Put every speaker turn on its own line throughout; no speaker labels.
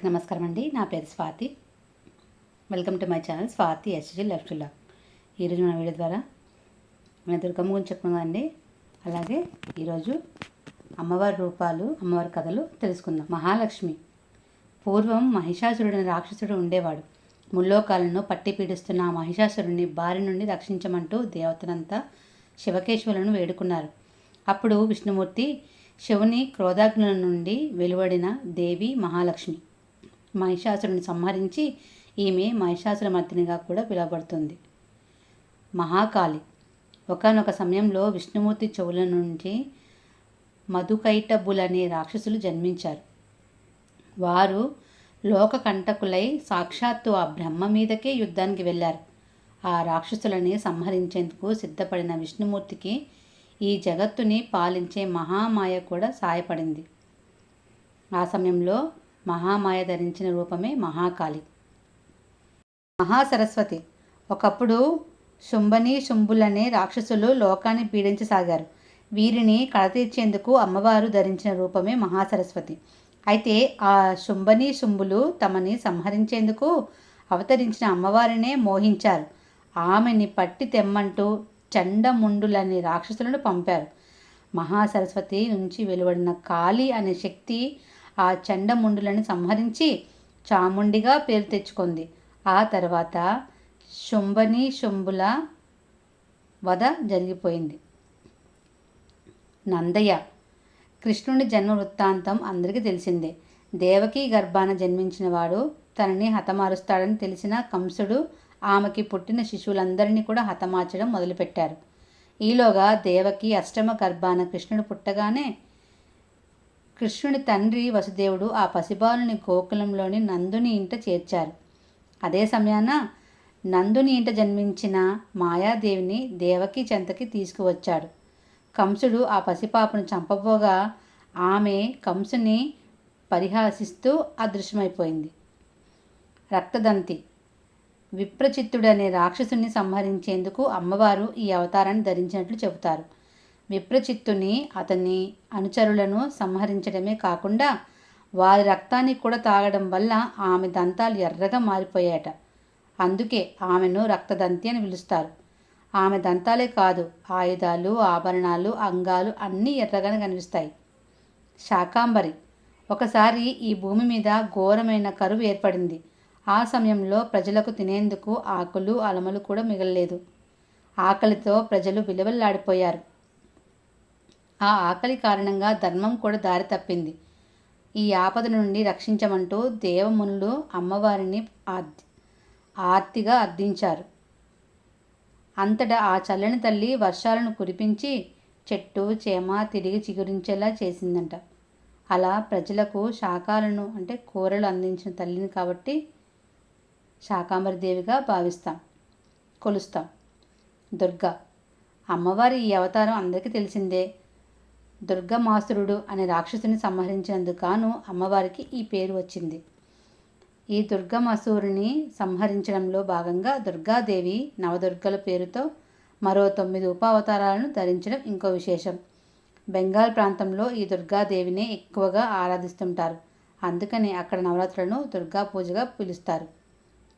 అందరికీ నమస్కారం అండి నా పేరు Swathi. Welcome to my channel Swathi SG left లా ఈరోజు మన వీడియో ద్వారా మన దుర్గమ్మ గురించి చెప్పుకున్నాం అండి. అలాగే ఈరోజు అమ్మవారి రూపాలు అమ్మవారి కథలు తెలుసుకుందాం. మహాలక్ష్మి. పూర్వం మహిషాసురుడిని రాక్షసుడు ఉండేవాడు. ముల్లోకాలను పట్టి పీడిస్తున్న ఆ మహిషాసురుడిని బారి నుండి రక్షించమంటూ దేవతలంతా శివకేశ్వరులను వేడుకున్నారు. అప్పుడు విష్ణుమూర్తి శివుని క్రోధాగ్నుల నుండి వెలువడిన దేవి మహాలక్ష్మి. మహిషాసురుని సంహరించి ఈమె మహిషాసురమర్దినిగా కూడా పిలువబడుతుంది. మహాకాళి. ఒకనొక సమయంలో విష్ణుమూర్తి చెవుల నుంచి మధుకైటబులనే రాక్షసులు జన్మించారు. వారు లోకకంటకులై సాక్షాత్తు ఆ బ్రహ్మ మీదకే యుద్ధానికి వెళ్ళారు. ఆ రాక్షసులని సంహరించేందుకు సిద్ధపడిన విష్ణుమూర్తికి ఈ జగత్తుని పాలించే మహామాయ కూడా సాయపడింది. ఆ సమయంలో మహామాయ ధరించిన రూపమే మహాకాళి. మహాసరస్వతి. ఒకప్పుడు శుంభని శుంభులనే రాక్షసులు లోకాన్ని పీడించసాగారు. వీరిని కడతీర్చేందుకు అమ్మవారు ధరించిన రూపమే మహాసరస్వతి. అయితే ఆ శుంభని శుంభులు తమని సంహరించేందుకు అవతరించిన అమ్మవారినే మోహించారు. ఆమెని పట్టి తెమ్మంటూ చండముండులని రాక్షసులను పంపారు. మహాసరస్వతి నుంచి వెలువడిన కాళి అనే శక్తి ఆ చండముండులను సంహరించి చాముండిగా పేరు తెచ్చుకుంది. ఆ తర్వాత శుంభని శుంభుల వధ జరిగిపోయింది. నందయ్య కృష్ణుని జన్మ వృత్తాంతం అందరికీ తెలిసిందే. దేవకి గర్భాన జన్మించిన వాడు తనని హతమారుస్తాడని తెలిసిన కంసుడు ఆమెకి పుట్టిన శిశువులందరినీ కూడా హతమార్చడం మొదలుపెట్టారు. ఈలోగా దేవకి అష్టమ గర్భాన కృష్ణుడు పుట్టగానే కృష్ణుని తండ్రి వసుదేవుడు ఆ పసిబాలుని గోకులంలోని నందుని ఇంట చేర్చారు. అదే సమయాన నందుని ఇంట జన్మించిన మాయాదేవిని దేవకి చెంతకి తీసుకువచ్చాడు. కంసుడు ఆ పసిపాపను చంపబోగా ఆమె కంసుని పరిహాసిస్తూ అదృశ్యమైపోయింది. రక్తదంతి. విప్రచిత్తుడనే రాక్షసుని సంహరించేందుకు అమ్మవారు ఈ అవతారాన్ని ధరించినట్లు చెబుతారు. విప్రచిత్తుని అతని అనుచరులను సంహరించడమే కాకుండా వారి రక్తాన్ని కూడా తాగడం వల్ల ఆమె దంతాలు ఎర్రగా మారిపోయాట అందుకే ఆమెను రక్తదంతి అని పిలుస్తారు. ఆమె దంతాలే కాదు ఆయుధాలు ఆభరణాలు అంగాలు అన్నీ ఎర్రగానే కనిపిస్తాయి. శాకాంబరి ఒకసారి ఈ భూమి మీద ఘోరమైన కరువు ఏర్పడింది. ఆ సమయంలో ప్రజలకు తినేందుకు ఆకులు అలమలు కూడా మిగలలేదు. ఆకలితో ప్రజలు విలువల్లాడిపోయారు. ఆ ఆకలి కారణంగా ధర్మం కూడా దారి తప్పింది. ఈ ఆపద నుండి రక్షించమంటూ దేవమునులు అమ్మవారిని ఆర్తిగా అర్థించారు. అంతటా ఆ చల్లని తల్లి వర్షాలను కురిపించి చెట్టు చేమ తిరిగి చిగురించేలా చేసిందంట. అలా ప్రజలకు శాఖాలను అంటే కూరలు అందించిన తల్లిని కాబట్టి శాకాంబరి దేవిగా భావిస్తాం కొలుస్తాం. దుర్గా అమ్మవారి ఈ అవతారం అందరికీ తెలిసిందే. దుర్గమాసురుడు అనే రాక్షసుని సంహరించినందుకు గాను అమ్మవారికి ఈ పేరు వచ్చింది. ఈ దుర్గమసూరుని సంహరించడంలో భాగంగా దుర్గాదేవి నవదుర్గల పేరుతో మరో తొమ్మిది ఉపావతారాలను ధరించడం ఇంకో విశేషం. బెంగాల్ ప్రాంతంలో ఈ దుర్గాదేవిని ఎక్కువగా ఆరాధిస్తుంటారు. అందుకని అక్కడ నవరాత్రులను దుర్గా పూజగా పిలుస్తారు.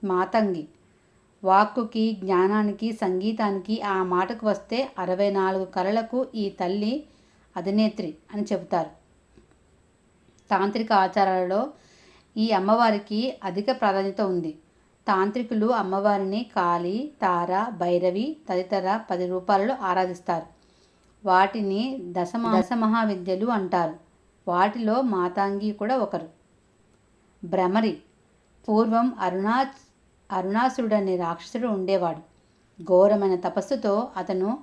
మాతంగి. వాక్కుకి జ్ఞానానికి సంగీతానికి ఆ మాటకు వస్తే అరవై నాలుగు కళలకు ఈ తల్లి అధినేత్రి అని చెబుతారు. తాంత్రిక ఆచారాలలో ఈ అమ్మవారికి అధిక ప్రాధాన్యత ఉంది. తాంత్రికులు అమ్మవారిని కాళి తార భైరవి తదితర పది రూపాలలో ఆరాధిస్తారు. వాటిని దశమ దశమహావిద్యలు అంటారు. వాటిలో మాతాంగి కూడా ఒకరు. భ్రమరి పూర్వం అరుణా అరుణాసురుడు అనే రాక్షసుడు ఉండేవాడు. ఘోరమైన తపస్సుతో అతను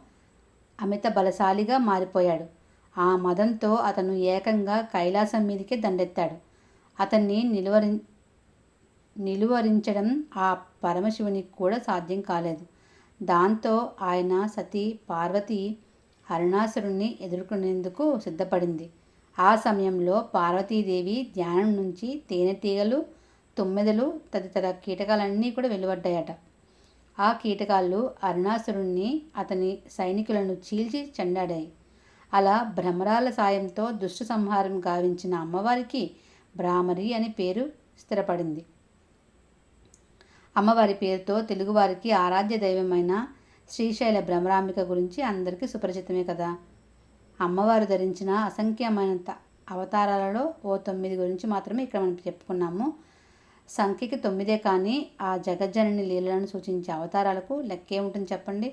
అమిత బలశాలిగా మారిపోయాడు. ఆ మదంతో అతను ఏకంగా కైలాసం మీదకే దండెత్తాడు. అతన్ని నిలువరి నిలువరించడం ఆ పరమశివునికి కూడా సాధ్యం కాలేదు. దాంతో ఆయన సతీ పార్వతి అరుణాసురుణ్ణి ఎదుర్కొనేందుకు సిద్ధపడింది. ఆ సమయంలో పార్వతీదేవి ధ్యానం నుంచి తేనెటీగలు తుమ్మెదలు తదితర కీటకాలన్నీ కూడా వెలువడ్డాయట. ఆ కీటకాలు అరుణాసురుణ్ణి అతని సైనికులను చీల్చి చెండాడాయి. అలా భ్రమరాల సాయంతో దుష్ట సంహారం గావించిన అమ్మవారికి భ్రామరి అని పేరు స్థిరపడింది. అమ్మవారి పేరుతో తెలుగువారికి ఆరాధ్య దైవమైన శ్రీశైల భ్రమరాంబిక గురించి అందరికీ సుపరిచితమే కదా. అమ్మవారు ధరించిన అసంఖ్యమైన అవతారాలలో ఓ తొమ్మిది గురించి మాత్రమే ఇక్కడ మనం చెప్పుకున్నాము. సంఖ్యకి తొమ్మిదే కానీ ఆ జగజ్జనని లీలలను సూచించే అవతారాలకు లెక్కే ఉంటుంది చెప్పండి?